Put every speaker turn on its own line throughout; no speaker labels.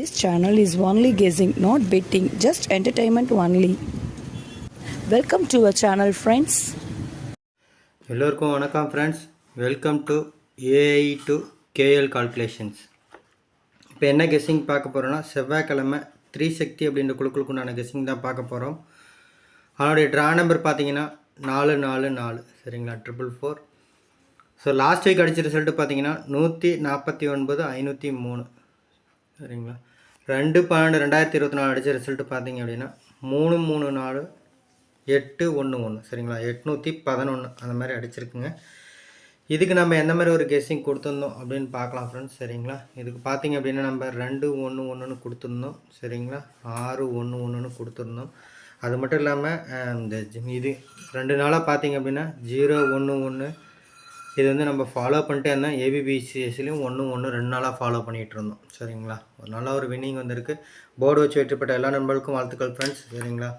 This channel is only guessing, not betting, just entertainment only. Welcome to our channel friends
எல்லோருக்கும் வணக்கம் friends welcome to AI to KL calculations இப்போ என்ன guessing பார்க்க போகிறோன்னா செவ்வாய்க்கிழமை three சக்தி அப்படின்ற குழுக்களுக்குண்டான கெஸ்ஸிங் தான் பார்க்க போகிறோம் அதனுடைய ட்ரா நம்பர் பார்த்தீங்கன்னா நாலு நாலு நாலு. சரிங்களா? Triple four so last week அடிச்ச ரிசல்ட்டு பார்த்தீங்கன்னா நூற்றி நாற்பத்தி ஒன்பது ஐநூற்றி மூணு. சரிங்களா? ரெண்டு பன்னெண்டு ரெண்டாயிரத்தி இருபத்தி நாலு அடித்த ரிசல்ட்டு பார்த்தீங்க அப்படின்னா மூணு மூணு நாலு எட்டு ஒன்று ஒன்று சரிங்களா? எட்நூற்றி பதினொன்று அந்த மாதிரி அடிச்சிருக்குங்க. இதுக்கு நம்ம எந்த மாதிரி ஒரு கெஸ்ஸிங் கொடுத்துருந்தோம் அப்படின்னு பார்க்கலாம் ஃப்ரெண்ட்ஸ் சரிங்களா? இதுக்கு பார்த்தீங்க அப்படின்னா நம்ம ரெண்டு ஒன்று ஒன்றுன்னு கொடுத்துருந்தோம். சரிங்களா? ஆறு ஒன்று ஒன்றுன்னு கொடுத்துருந்தோம். அது மட்டும் இல்லாமல் இந்த ஜி- இது ரெண்டு நாளாக பார்த்தீங்க அப்படின்னா ஜீரோ ஒன்று ஒன்று இது வந்து நம்ம ஃபாலோ பண்ணிட்டே இருந்தோம் ஏபிபிசிஎஸ்லையும் ஒன்று ஒன்று ரெண்டு நாளாக ஃபாலோ பண்ணிகிட்டு இருந்தோம். சரிங்களா? ஒரு நல்ல ஒரு வின்னிங் வந்திருக்கு. போர்டு வச்சு வெற்றிப்பட்ட எல்லா நண்பர்களுக்கும் வாழ்த்துக்கள் ஃப்ரெண்ட்ஸ் சரிங்களா?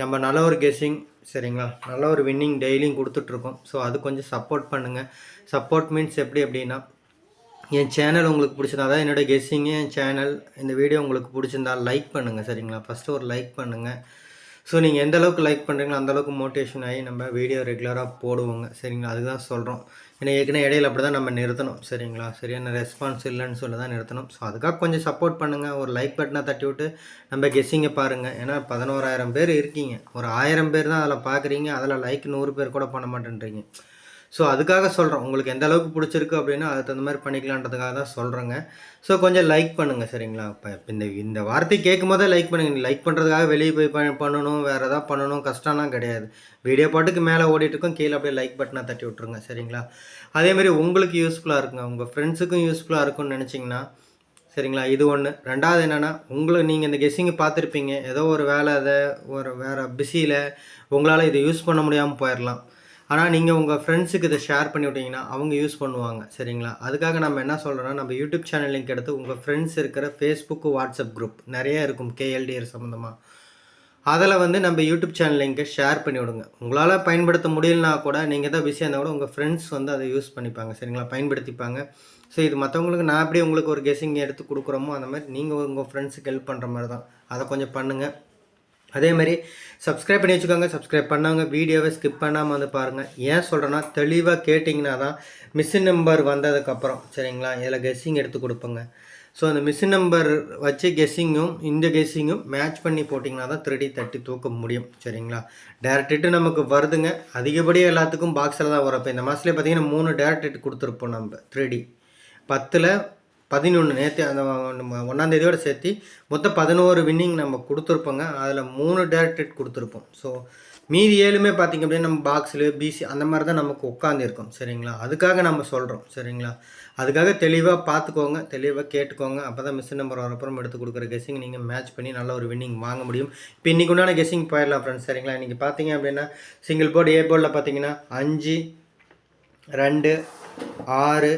நம்ம நல்ல ஒரு கெஸ்ஸிங் சரிங்களா? நல்ல ஒரு வின்னிங் டெய்லியும் கொடுத்துட்ருக்கோம். ஸோ அது கொஞ்சம் சப்போர்ட் பண்ணுங்கள் சப்போர்ட் மீன்ஸ் எப்படி அப்படின்னா என் சேனல் உங்களுக்கு பிடிச்சிருந்தா அதான் என்னோட கெஸ்ஸிங்கு என் சேனல் இந்த வீடியோ உங்களுக்கு பிடிச்சிருந்தா லைக் பண்ணுங்கள் சரிங்களா? ஃபஸ்ட்டு ஒரு லைக் பண்ணுங்கள் ஸோ நீங்கள் எந்த அளவுக்கு லைக் பண்ணுறீங்களோ அந்தளவுக்கு மோட்டிவேஷன் ஆகி நம்ம வீடியோ ரெகுலராக போடுவோங்க. சரிங்களா? அதுதான் சொல்கிறோம் ஏன்னா ஏற்கனவே இடையில அப்படி தான் நம்ம நிறுத்தணும். சரிங்களா? சரியான ரெஸ்பான்ஸ் இல்லைன்னு சொல்லி தான் நிறுத்தணும். ஸோ அதுக்காக கொஞ்சம் சப்போர்ட் பண்ணுங்கள் ஒரு லைக் பட்டனை தட்டி விட்டு நம்ம கெஸ்ஸிங்கை பாருங்கள் ஏன்னா பதினோராயிரம் பேர் இருக்கீங்க. ஒரு ஆயிரம் பேர் தான் அதில் பார்க்குறீங்க அதில் லைக் நூறு பேர் கூட பண்ண மாட்டேன்றீங்க. ஸோ அதுக்காக சொல்கிறோம் உங்களுக்கு எந்த அளவுக்கு பிடிச்சிருக்கு அப்படின்னா அதுக்கு தகுந்த மாதிரி பண்ணிக்கலான்றதுக்காக தான் சொல்கிறேங்க ஸோ கொஞ்சம் லைக் பண்ணுங்கள் சரிங்களா? இப்போ இந்த இந்த வார்த்தை கேட்கும் போதே லைக் பண்ணுங்கள் லைக் பண்ணுறதுக்காக வெளியே போய் ப- பண்ணணும் வேறு எதாவது பண்ணணும் கஷ்டம்லாம் கிடையாது. வீடியோ பாட்டுக்கு மேலே ஓடிட்டுருக்கோம் கீழே அப்படியே லைக் பட்டனை தட்டி விட்ருங்க சரிங்களா? அதேமாதிரி உங்களுக்கு யூஸ்ஃபுல்லாக இருக்குங்க. உங்கள் ஃப்ரெண்ட்ஸுக்கும் யூஸ்ஃபுல்லாக இருக்கும்னு நினச்சிங்கன்னா சரிங்களா? இது ஒன்று ரெண்டாவது என்னென்னா உங்களுக்கு நீங்கள் இந்த கெஸ்ஸிங்கை பார்த்துருப்பீங்க. ஏதோ ஒரு வேலை அதை ஒரு வேறு பிஸியில் உங்களால் இதை யூஸ் பண்ண முடியாமல் போயிடலாம் ஆனால் நீங்கள் உங்கள் ஃப்ரெண்ட்ஸுக்கு இதை ஷேர் பண்ணி விட்டீங்கன்னா அவங்க யூஸ் பண்ணுவாங்க சரிங்களா? அதுக்காக நம்ம என்ன சொல்கிறோன்னா நம்ம யூடியூப் சேனல் லிங்க் எடுத்து உங்கள் ஃப்ரெண்ட்ஸ் இருக்கிற ஃபேஸ்புக்கு வாட்ஸ்அப் குரூப் நிறைய இருக்கும் கேஎல்டிஆர் சம்மந்தமாக அதில் வந்து நம்ம யூடியூப் சேனல் லிங்கை ஷேர் பண்ணி விடுங்க. உங்களால் பயன்படுத்த முடியலனா கூட நீங்கள் தான் பிஸியாக இருந்தால் கூட உங்கள் ஃப்ரெண்ட்ஸ் வந்து அதை யூஸ் பண்ணிப்பாங்க சரிங்களா? பயன்படுத்திப்பாங்க. ஸோ இது மற்றவங்களுக்கு நான் எப்படி உங்களுக்கு ஒரு கெஸ்ஸிங் எடுத்து கொடுக்குறோமோ அந்த மாதிரி நீங்கள் உங்கள் ஃப்ரெண்ட்ஸுக்கு ஹெல்ப் பண்ணுற மாதிரி தான். அதை கொஞ்சம் பண்ணுங்கள் அதே மாதிரி சப்ஸ்கிரைப் பண்ணி வச்சுக்கோங்க. சப்ஸ்கிரைப் பண்ணவங்க வீடியோவை ஸ்கிப் பண்ணாமல் வந்து பாருங்கள் ஏன் சொல்கிறேன்னா தெளிவாக கேட்டிங்கன்னா தான் மிஷின் நம்பர் வந்ததுக்கப்புறம் சரிங்களா? இதில் கெஸ்ஸிங் எடுத்து கொடுப்போங்க. ஸோ அந்த மிஷின் நம்பர் வச்சு கெஸ்ஸிங்கும் இந்த கெஸ்ஸிங்கும் மேட்ச் பண்ணி போட்டிங்கன்னா தான் த்ரீ தட்டி தூக்க முடியும் சரிங்களா? டேரக்ட் நமக்கு வருதுங்க. அதிகப்படியாக எல்லாத்துக்கும் பாக்ஸில் தான் வரும். இப்போ இந்த மாதத்துலேயே பார்த்தீங்கன்னா மூணு டேரக்ட் கொடுத்துருப்போம் நம்ம த்ரீ பத்தில் பதினொன்று நேற்று அந்த நம்ம ஒன்றாந்தேதியோடு சேர்த்து மொத்தம் பதினோரு வின்னிங் நம்ம கொடுத்துருப்போங்க. அதில் மூணு டேரக்டேட் கொடுத்துருப்போம். ஸோ மீதி ஏழுமே பார்த்திங்க அப்படின்னா நம்ம பாக்ஸில் பிசி அந்த மாதிரி தான் நமக்கு உட்காந்துருக்கோம் சரிங்களா? அதுக்காக நம்ம சொல்கிறோம் சரிங்களா? அதுக்காக தெளிவாக பார்த்துக்கோங்க தெளிவாக கேட்டுக்கோங்க. அப்போ தான் மிஸ் நம்பர் வரப்புறம் எடுத்து கொடுக்குற கெஸ்ஸிங் நீங்கள் மேட்ச் பண்ணி நல்ல ஒரு வின்னிங் வாங்க முடியும். இப்போ இன்றைக்கு உண்டான கெஸ்ஸிங் போயிடலாம் ஃப்ரெண்ட்ஸ் சரிங்களா? இன்றைக்கி பார்த்தீங்க அப்படின்னா சிங்கிள் போர்டு ஏ போர்டில் பார்த்தீங்கன்னா அஞ்சு ரெண்டு ஆறு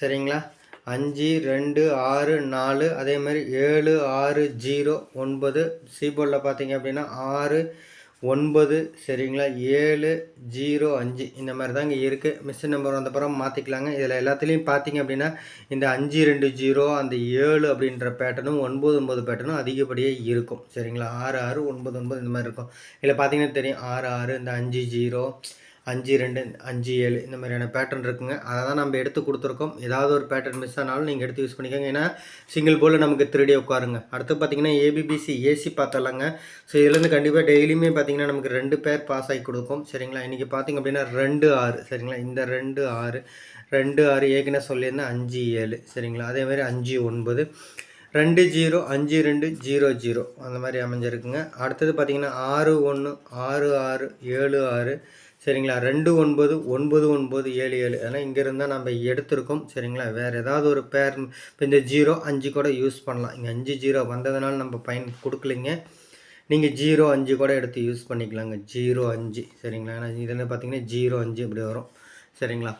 சரிங்களா? அஞ்சு ரெண்டு ஆறு நாலு அதே மாதிரி ஏழு ஆறு ஜீரோ ஒன்பது சிபோர்டில் பார்த்தீங்க அப்படின்னா ஆறு ஒன்பது சரிங்களா? ஏழு ஜீரோ அஞ்சு. இந்த மாதிரி தாங்க இருக்குது மிஸ் நம்பர் வந்த பிறகு மாற்றிக்கலாங்க இதில் எல்லாத்துலேயும் பார்த்தீங்க அப்படின்னா இந்த அஞ்சு ரெண்டு ஜீரோ அந்த ஏழு அப்படின்ற பேட்டர்னும் ஒன்பது ஒன்பது பேட்டர்னும் அதிகப்படியாக இருக்கும். சரிங்களா? ஆறு ஆறு ஒன்பது ஒன்பது இந்த மாதிரி இருக்கும். இதில் பார்த்தீங்கன்னா தெரியும். ஆறு ஆறு இந்த அஞ்சு ஜீரோ அஞ்சு ரெண்டு அஞ்சு ஏழு இந்த மாதிரியான பேட்டர்ன் இருக்குங்க. அதை தான் நம்ம எடுத்து கொடுத்துருக்கோம். ஏதாவது ஒரு பேட்டர்ன் மிஸ் ஆனாலும் நீங்கள் எடுத்து யூஸ் பண்ணிக்கோங்க. ஏன்னா சிங்கிள் போல் நமக்கு த்ரீடி உட்காருங்க. அடுத்து பார்த்தீங்கன்னா ஏபிபிசி ஏசி பார்த்தலாங்க. ஸோ இதுலேருந்து கண்டிப்பாக டெய்லியுமே பார்த்தீங்கன்னா நமக்கு ரெண்டு பேர் பாஸ் ஆகி கொடுக்கும். சரிங்களா? இன்றைக்கி பார்த்தீங்க அப்படின்னா ரெண்டு ஆறு. சரிங்களா? இந்த ரெண்டு ஆறு. ரெண்டு ஆறு ஏற்கனவே சொல்லியிருந்தேன். அஞ்சு ஏழு. சரிங்களா? அதே மாதிரி அஞ்சு ஒன்பது. ரெண்டு ஜீரோ. அஞ்சு ரெண்டு ஜீரோ ஜீரோ. அந்த மாதிரி அமைஞ்சிருக்குங்க. அடுத்தது பார்த்தீங்கன்னா ஆறு ஒன்று ஆறு ஆறு ஏழு ஆறு. சரிங்களா? ரெண்டு ஒன்பது ஒன்பது ஒன்பது ஏழு ஏழு. அதனால் இங்கே நம்ம எடுத்திருக்கோம். சரிங்களா? வேறு ஏதாவது ஒரு பேர் இப்போ இந்த ஜீரோ அஞ்சு கூட யூஸ் பண்ணலாம். இங்கே அஞ்சு ஜீரோ வந்ததுனால நம்ம பயன் கொடுக்கலைங்க. நீங்கள் ஜீரோ அஞ்சு கூட எடுத்து யூஸ் பண்ணிக்கலாங்க. ஜீரோ அஞ்சு. சரிங்களா? ஏன்னா இதில் பார்த்தீங்கன்னா ஜீரோ அஞ்சு இப்படி வரும். சரிங்களா?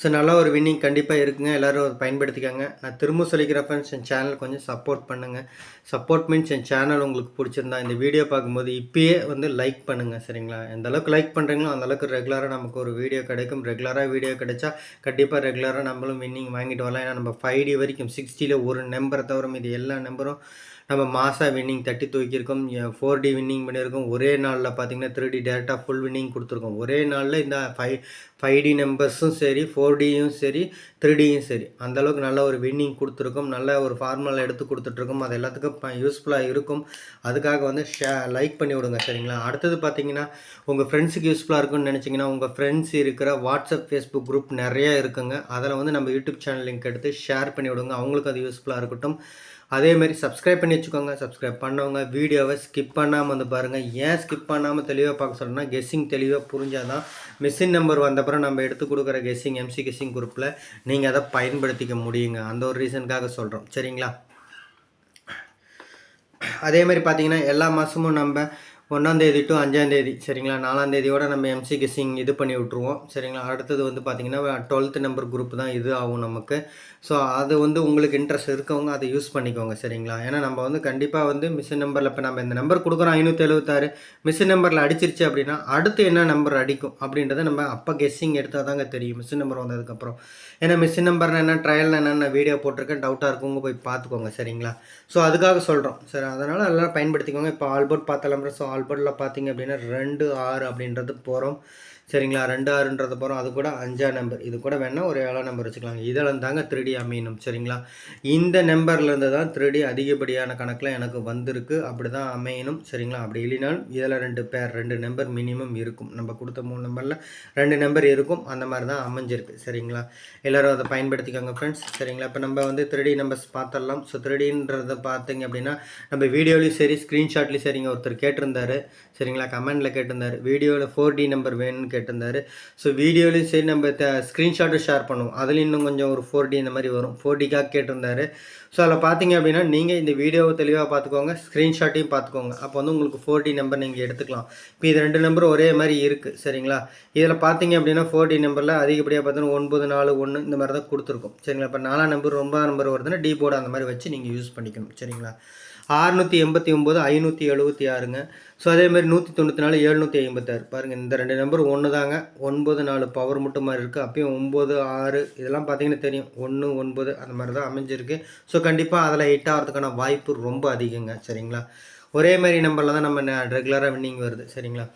ஸோ நல்ல ஒரு வின்னிங் கண்டிப்பாக இருக்குங்க. எல்லோரும் அதை பயன்படுத்திக்கோங்க. நான் திரும்ப சொல்லிக்கிற ஃப்ரெண்ட்ஸ் என் சேனல் கொஞ்சம் சப்போர்ட் பண்ணுங்கள் சப்போர்ட் மீன்ஸ் என் சேனல் உங்களுக்கு பிடிச்சிருந்தா இந்த வீடியோ பார்க்கும்போது இப்போயே வந்து லைக் பண்ணுங்கள் சரிங்களா? எந்த அளவுக்கு லைக் பண்ணுறீங்களோ அந்தளவுக்கு ரெகுலராக நமக்கு ஒரு வீடியோ கிடைக்கும். ரெகுலராக வீடியோ கிடைச்சா கண்டிப்பாக ரெகுலராக நம்மளும் வின்னிங் வாங்கிட்டு வரலாம். ஏன்னா நம்ம ஃபைவ் டி வரைக்கும் சிக்ஸ்டியில் ஒரு நம்பரை தவிர இது எல்லா நம்பரும் நம்ம மாசா வின்னிங் தட்டி தூக்கியிருக்கோம். ஃபோர் டி வின்னிங் பண்ணியிருக்கோம். ஒரே நாளில் பார்த்தீங்கன்னா த்ரீ டி டேரெக்டாக ஃபுல் வின்னிங் கொடுத்துருக்கோம். ஒரே நாளில் இந்த ஃபைவ் ஃபைவ் டி நம்பர்ஸும் சரி ஃபோர் டியும் சரி த்ரீ டியும் சரி அந்தளவுக்கு நல்ல ஒரு வின்னிங் கொடுத்துருக்கோம். நல்ல ஒரு ஃபார்முலா எடுத்து கொடுத்துட்ருக்கோம். அது எல்லாத்துக்கும் யூஸ்ஃபுல்லாக இருக்கும். அதுக்காக வந்து ஷே லைக் பண்ணி விடுங்க சரிங்களா? அடுத்தது பார்த்தீங்கன்னா உங்கள் ஃப்ரெண்ட்ஸுக்கு யூஸ்ஃபுல்லாக இருக்கும்னு நினச்சிங்கன்னா உங்கள் ஃப்ரெண்ட்ஸ் இருக்கிற வாட்ஸ்அப் ஃபேஸ்புக் குரூப் நிறையா இருக்குங்க. அதில் வந்து நம்ம யூடியூப் சேனல் லிங்க் எடுத்து ஷேர் பண்ணி விடுங்க. அவங்களுக்கு அது யூஸ்ஃபுல்லாக இருக்கட்டும். அதேமாரி சப்ஸ்கிரைப் பண்ணி வச்சுக்கோங்க. சப்ஸ்கிரைப் பண்ணவங்க வீடியோவை ஸ்கிப் பண்ணாமல் வந்து பாருங்கள் ஏன் ஸ்கிப் பண்ணாமல் தெளிவாக பார்க்க சொல்லணும்னா கெஸ்ஸிங் தெளிவாக புரிஞ்சால் தான் மிஷின் நம்பர் வந்தப்பறம் நம்ம எடுத்து கொடுக்குற கெஸ்ஸிங் எம்சி கெஸ்ஸிங் குரூப்பில் நீங்கள் அதை பயன்படுத்திக்க முடியுங்க. அந்த ஒரு ரீசனுக்காக சொல்கிறோம் சரிங்களா? அதே மாதிரி பார்த்தீங்கன்னா எல்லா மாதமும் நம்ம ஒன்றாந்தேதி டு அஞ்சாந்தேதி சரிங்களா? நாலாந்தேதியோட நம்ம எம்சி கிசிங் இது பண்ணி விட்ருவோம் சரிங்களா? அடுத்தது வந்து பார்த்திங்கன்னா டுவெல்த் நம்பர் குரூப் தான் இது ஆகும் நமக்கு. ஸோ அது வந்து உங்களுக்கு இன்ட்ரெஸ்ட் இருக்கவங்க அதை யூஸ் பண்ணிக்கோங்க சரிங்களா? ஏன்னா நம்ம வந்து கண்டிப்பாக வந்து மிஷின் நம்பரில் இப்போ நம்ம இந்த நம்பர் கொடுக்குறோம் ஐநூற்றி எழுபத்தாறு மிஷின் நம்பரில் அடிச்சிருச்சு அப்படின்னா அடுத்து என்ன நம்பர் அடிக்கும் அப்படின்றத நம்ம அப்போ கெஸ்ஸிங் எடுத்தால் தாங்க தெரியும் மிஷின் நம்பர் வந்ததுக்கப்புறம் ஏன்னா மிஷின் நம்பர் என்ன ட்ரையல் என்னென்ன வீடியோ போட்டிருக்கேன் டவுட்டாக இருக்கவங்க போய் பார்த்துக்கோங்க சரிங்களா? ஸோ அதுக்காக சொல்கிறோம் சரி அதனால் எல்லாம் பயன்படுத்திக்கோங்க. இப்போ ஆல்போர்ட் பார்த்தலாம் ஸோ ஆல்போர்ட்டில் பார்த்தீங்க அப்படின்னா ரெண்டு ஆறு அப்படின்றது போகிறோம். சரிங்களா? ரெண்டு ஆறுன்றது போகிறோம் அது கூட அஞ்சா நம்பர் இது கூட வேணால் ஒரு ஏழாம் நம்பர் வச்சுக்கலாம் இதில் தாங்க த்ரீடி அமையணும். சரிங்களா? இந்த நம்பர்லேருந்து தான் த்ரீடி அதிகப்படியான கணக்கில் எனக்கு வந்திருக்கு. அப்படி தான் அமையணும். சரிங்களா? அப்படி இல்லைனாலும் இதில் ரெண்டு பேர் ரெண்டு நம்பர் மினிமம் இருக்கும். நம்ம கொடுத்த மூணு நம்பரில் ரெண்டு நம்பர் இருக்கும். அந்த மாதிரி தான் அமைஞ்சிருக்கு. சரிங்களா? எல்லோரும் அதை பயன்படுத்திக்கோங்க ஃப்ரெண்ட்ஸ் சரிங்களா? இப்போ நம்ம வந்து த்ரீடி நம்பர்ஸ் பார்த்துடலாம். ஸோ த்ரீடின்றதை பார்த்தீங்க அப்படின்னா நம்ம வீடியோலையும் சரி ஸ்க்ரீன்ஷாட்லேயும் சரிங்க. ஒருத்தர் கேட்டிருந்தாரு. சரிங்களா? கமெண்டில் கேட்டிருந்தார். வீடியோவில் ஃபோர் டி நம்பர் வேணும்னு கேட்டிருந்தார். ஸோ வீடியோலையும் சரி நம்ம ஸ்க்ரீன்ஷாட்டும் ஷேர் பண்ணுவோம். அதில் இன்னும் கொஞ்சம் ஒரு ஃபோர் டி இந்த மாதிரி வரும். ஃபோர் டிக்காக கேட்டிருந்தாரு. ஸோ அதில் பார்த்தீங்க அப்படின்னா நீங்கள் இந்த வீடியோவை தெளிவாக பார்த்துக்கோங்க ஸ்க்ரீன்ஷாட்டையும் பார்த்துக்கோங்க அப்போ வந்து உங்களுக்கு ஃபோர் டி நம்பர் நீங்கள் எடுத்துக்கலாம். இப்போ இது ரெண்டு நம்பரும் ஒரே மாதிரி இருக்குது சரிங்களா? இதில் பார்த்தீங்க அப்படின்னா ஃபோர் டி நம்பரில் அதிகப்படியாக பார்த்தோன்னா ஒன்பது நாலு ஒன்று இந்த மாதிரி தான் கொடுத்துருக்கோம். சரிங்களா? இப்போ நாலாம் நம்பர் ஒன்பதாம் நம்பர் வருதுன்னா டி போர்டு அந்த மாதிரி வச்சு நீங்கள் யூஸ் பண்ணிக்கணும். சரிங்களா? ஆறுநூற்றி எண்பத்தி ஒம்பது ஐநூற்றி எழுபத்தி ஆறுங்க. ஸோ அதேமாதிரி நூற்றி தொண்ணூற்றி நாலு எழுநூற்றி ஐம்பத்தாறு. பாருங்கள் இந்த ரெண்டு நம்பர் ஒன்று தாங்க ஒன்பது நாலு பவர் மட்டும் மாதிரி இருக்குது அப்பயும் ஒம்பது ஆறு இதெல்லாம் பார்த்தீங்கன்னா தெரியும். ஒன்று ஒன்பது அந்த மாதிரி தான் அமைஞ்சிருக்கு. ஸோ கண்டிப்பாக அதில் ஹிட் ஆகிறதுக்கான வாய்ப்பு ரொம்ப அதிகங்க. சரிங்களா? ஒரே மாதிரி நம்பரில் தான் நம்ம ரெகுலராக வின்னிங் வருது. சரிங்களா?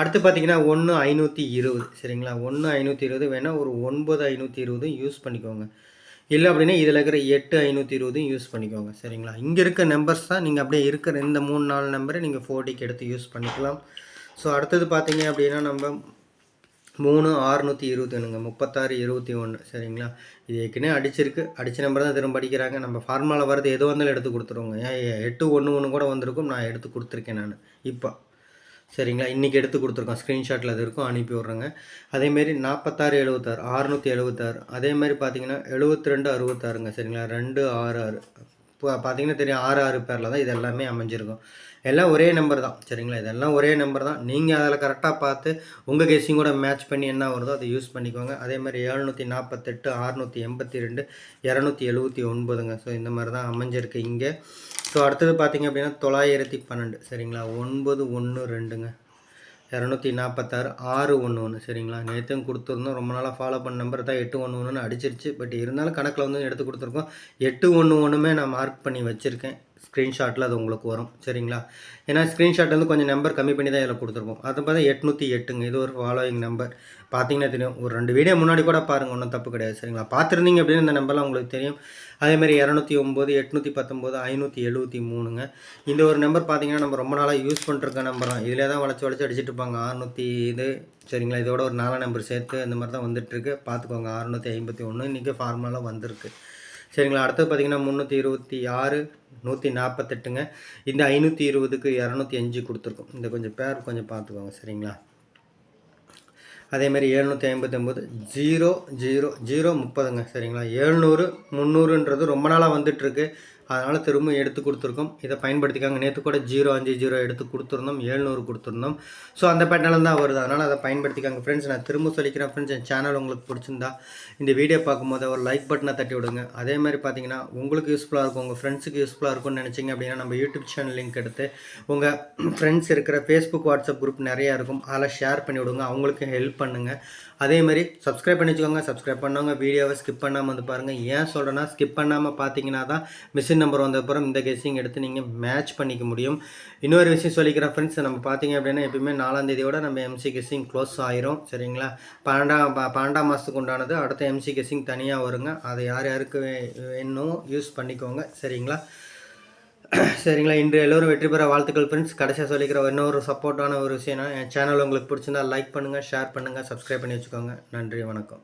அடுத்து பார்த்தீங்கன்னா ஒன்று ஐநூற்றி இருபது. சரிங்களா? ஒன்று ஐநூற்றி இருபது. வேணால் ஒரு ஒன்பது ஐநூற்றி இருபதும் யூஸ் பண்ணிக்கோங்க. இல்லை அப்படின்னா இதில் இருக்கிற எட்டு ஐநூற்றி இருபதும் யூஸ் பண்ணிக்கோங்க சரிங்களா? இங்கே இருக்க நம்பர்ஸ் தான் நீங்கள் அப்படியே இருக்கிற இந்த மூணு நாலு நம்பரை நீங்கள் ஃபோர்டிக்கு எடுத்து யூஸ் பண்ணிக்கலாம். ஸோ அடுத்தது பார்த்தீங்க அப்படின்னா நம்ம மூணு ஆறுநூற்றி இருபத்தொன்னுங்க முப்பத்தாறு இருபத்தி ஒன்று சரிங்களா? இது ஏற்கனவே அடிச்சிருக்கு. அடித்த நம்பர் தான் திரும்ப அடிக்கிறாங்க. நம்ம ஃபார்மாவில் வரது எது வந்தாலும் எடுத்து கொடுத்துருவோங்க. ஏன் எட்டு ஒன்று ஒன்று கூட வந்திருக்கும். நான் எடுத்து கொடுத்துருக்கேன் நான். இப்போ சரிங்களா? இன்றைக்கி எடுத்து கொடுத்துருக்கோம். ஸ்க்ரீன்ஷாட்டில் அது இருக்கும். அனுப்பி விட்றேங்க. அதேமாரி நாற்பத்தாறு எழுபத்தாறு ஆறுநூற்றி எழுபத்தாறு அதேமாதிரி பார்த்தீங்கன்னா எழுபத்தி ரெண்டு அறுபத்தாறுங்க சரிங்களா? ரெண்டு ஆறு ஆறு. இப்போ பார்த்தீங்கன்னா தெரியும். ஆறு ஆறு பேரில் தான் இது எல்லாமே அமைஞ்சிருக்கும். எல்லாம் ஒரே நம்பர் தான் சரிங்களா? இதெல்லாம் ஒரே நம்பர் தான். நீங்கள் அதில் கரெக்டாக பார்த்து உங்கள் கேஸையும் கூட மேட்ச் பண்ணி என்ன வருதோ அதை யூஸ் பண்ணிக்கோங்க. அதே மாதிரி எழுநூற்றி நாற்பத்தெட்டு அறுநூற்றி எண்பத்தி ரெண்டு இரநூத்தி எழுபத்தி ஒன்பதுங்க. ஸோ இந்த மாதிரி தான் அமைஞ்சிருக்கு இங்கே. ஸோ அடுத்தது பார்த்திங்க அப்படின்னா தொள்ளாயிரத்தி பன்னெண்டு சரிங்களா? ஒன்பது ஒன்று ரெண்டுங்க. இரநூத்தி நாற்பத்தாறு ஆறு ஒன்று ஒன்று சரிங்களா? நேற்றும் கொடுத்துருந்தோம். ரொம்ப நாளாக ஃபாலோ பண்ண நம்பர் தான் எட்டு ஒன்று ஒன்றுன்னு அடிச்சிருச்சு. பட் இருந்தாலும் கணக்கில் வந்து எடுத்து கொடுத்துருக்கோம். எட்டு ஒன்று ஒன்றுமே நான் மார்க் பண்ணி வச்சுருக்கேன். ஸ்க்ரீன்ஷாட்டில் அது உங்களுக்கு வரும். சரிங்களா? ஏன்னா ஸ்க்ரீன்ஷாட் வந்து கொஞ்சம் நம்பர் கம்மி பண்ணி தான் இதில் கொடுத்துருப்போம். அது பார்த்தா எட்நூற்றி எட்டுங்க. இது ஒரு ஃபாலோயிங் நம்பர் பார்த்தீங்கன்னா தெரியும். ஒரு ரெண்டு வீடியோ முன்னாடி கூட பாருங்கள் ஒன்றும் தப்பு கிடையாது. சரிங்களா? பார்த்துருந்தீங்க அப்படின்னு இந்த நம்பர்லாம் உங்களுக்கு தெரியும். அதேமாதிரி இரநூத்தி ஒம்பது எட்நூற்றி பத்தொம்போது ஐநூற்றி எழுபத்தி மூணுங்க. இந்த ஒரு நம்பர் பார்த்தீங்கன்னா நம்ம ரொம்ப நாளாக யூஸ் பண்ணிருக்க நம்பர் தான். இதில் தான் வளைச்சி வளைச்சி அடிச்சிட்டு இருப்பாங்க. அறுநூற்றி இது சரிங்களா? இதோட ஒரு நாலாம் நம்பர் சேர்த்து இந்த மாதிரி தான் வந்துட்டுருக்கு பார்த்துக்கோங்க. அறுநூற்றி ஐம்பத்தி ஒன்று இன்றைக்கி ஃபார்மலாக வந்திருக்கு. சரிங்களா? அடுத்தது பார்த்திங்கன்னா முந்நூற்றி இருபத்தி ஆறு நூற்றி நாற்பத்தெட்டுங்க இந்த ஐநூற்றி இருபதுக்கு இரநூத்தி அஞ்சு கொடுத்துருக்கோம். இந்த கொஞ்சம் பேர் கொஞ்சம் பார்த்துக்கோங்க சரிங்களா? அதேமாரி எழுநூற்றி ஐம்பத்தொம்போது ஜீரோ ஜீரோ ஜீரோ முப்பதுங்க சரிங்களா? எழுநூறு முந்நூறுன்றது ரொம்ப நாளாக வந்துட்டுருக்கு. அதனால் திரும்ப எடுத்து கொடுத்துருக்கோம். இதை பயன்படுத்திக்காங்க. நேற்று கூட ஜீரோ அஞ்சு ஜீரோ எடுத்து கொடுத்துருந்தோம். ஏழ்நூறு கொடுத்துருந்தோம். ஸோ அந்த பேட்டர்னில் தான் வருது. அதனால் அதை பயன்படுத்திக்காங்க. ஃப்ரெண்ட்ஸ் நான் திரும்ப சொல்லிக்கிறேன். ஃப்ரெண்ட்ஸ் என் சேனல் உங்களுக்கு பிடிச்சிருந்தா இந்த வீடியோ பார்க்கும்போது ஒரு லைக் பட்டனை தட்டி விடுங்க. அதே மாதிரி பார்த்தீங்கன்னா உங்களுக்கு யூஸ்ஃபுல்லாக இருக்கும். உங்கள் ஃப்ரெண்ட்ஸுக்கு யூஸ்ஃபுல்லாக இருக்கும்னு நினச்சிங்க அப்படின்னா நம்ம யூடியூப் சேனல் லிங்க் எடுத்து உங்கள் ஃப்ரெண்ட்ஸ் இருக்கிற ஃபேஸ்புக் வாட்ஸ்அப் குரூப் நிறையா இருக்கும். அதில் ஷேர் பண்ணி விடுங்க. அவங்களுக்கு ஹெல்ப் பண்ணுங்கள் அதே மாதிரி சப்ஸ்கிரைப் பண்ணி வச்சுக்கோங்க. சப்ஸ்கிரைப் பண்ணவங்க வீடியோவை ஸ்கிப் பண்ணாமல் வந்து பாருங்கள் ஏன் சொல்கிறேன்னா ஸ்கிப் பண்ணாமல் பார்த்தீங்கன்னா தான் மிஷின் நம்பர் வந்தப்புறம் இந்த கெஸ்ஸிங் எடுத்து நீங்கள் மேட்ச் பண்ணிக்க முடியும். இன்னொரு விஷயம் சொல்லிக்கிறேன் ஃப்ரெண்ட்ஸ் நம்ம பார்த்தீங்க அப்படின்னா எப்பயுமே நாலாந்தேதியோட நம்ம எம்சி கெஸ்ஸிங் க்ளோஸ் ஆயிரும். சரிங்களா? பன்னெண்டாம் பன்னெண்டாம் மாதத்துக்கு உண்டானது அடுத்த எம்சி கெஸ்ஸிங் தனியாக வருங்க. அதை யார் யாருக்கு வே- யூஸ் பண்ணிக்கோங்க. சரிங்களா? சரிங்களா? இன்று எல்லோரும் வெற்றி பெற வாழ்த்துக்கள் ஃப்ரெண்ட்ஸ் கடைசியாக சொல்லிக்கிற இன்னொரு சப்போர்ட்டான ஒரு விஷயம்னா என் சேனல் உங்களுக்கு பிடிச்சிருந்தா லைக் பண்ணுங்கள் ஷேர் பண்ணுங்கள் சப்ஸ்கிரைப் பண்ணி வச்சுக்கோங்க. நன்றி வணக்கம்.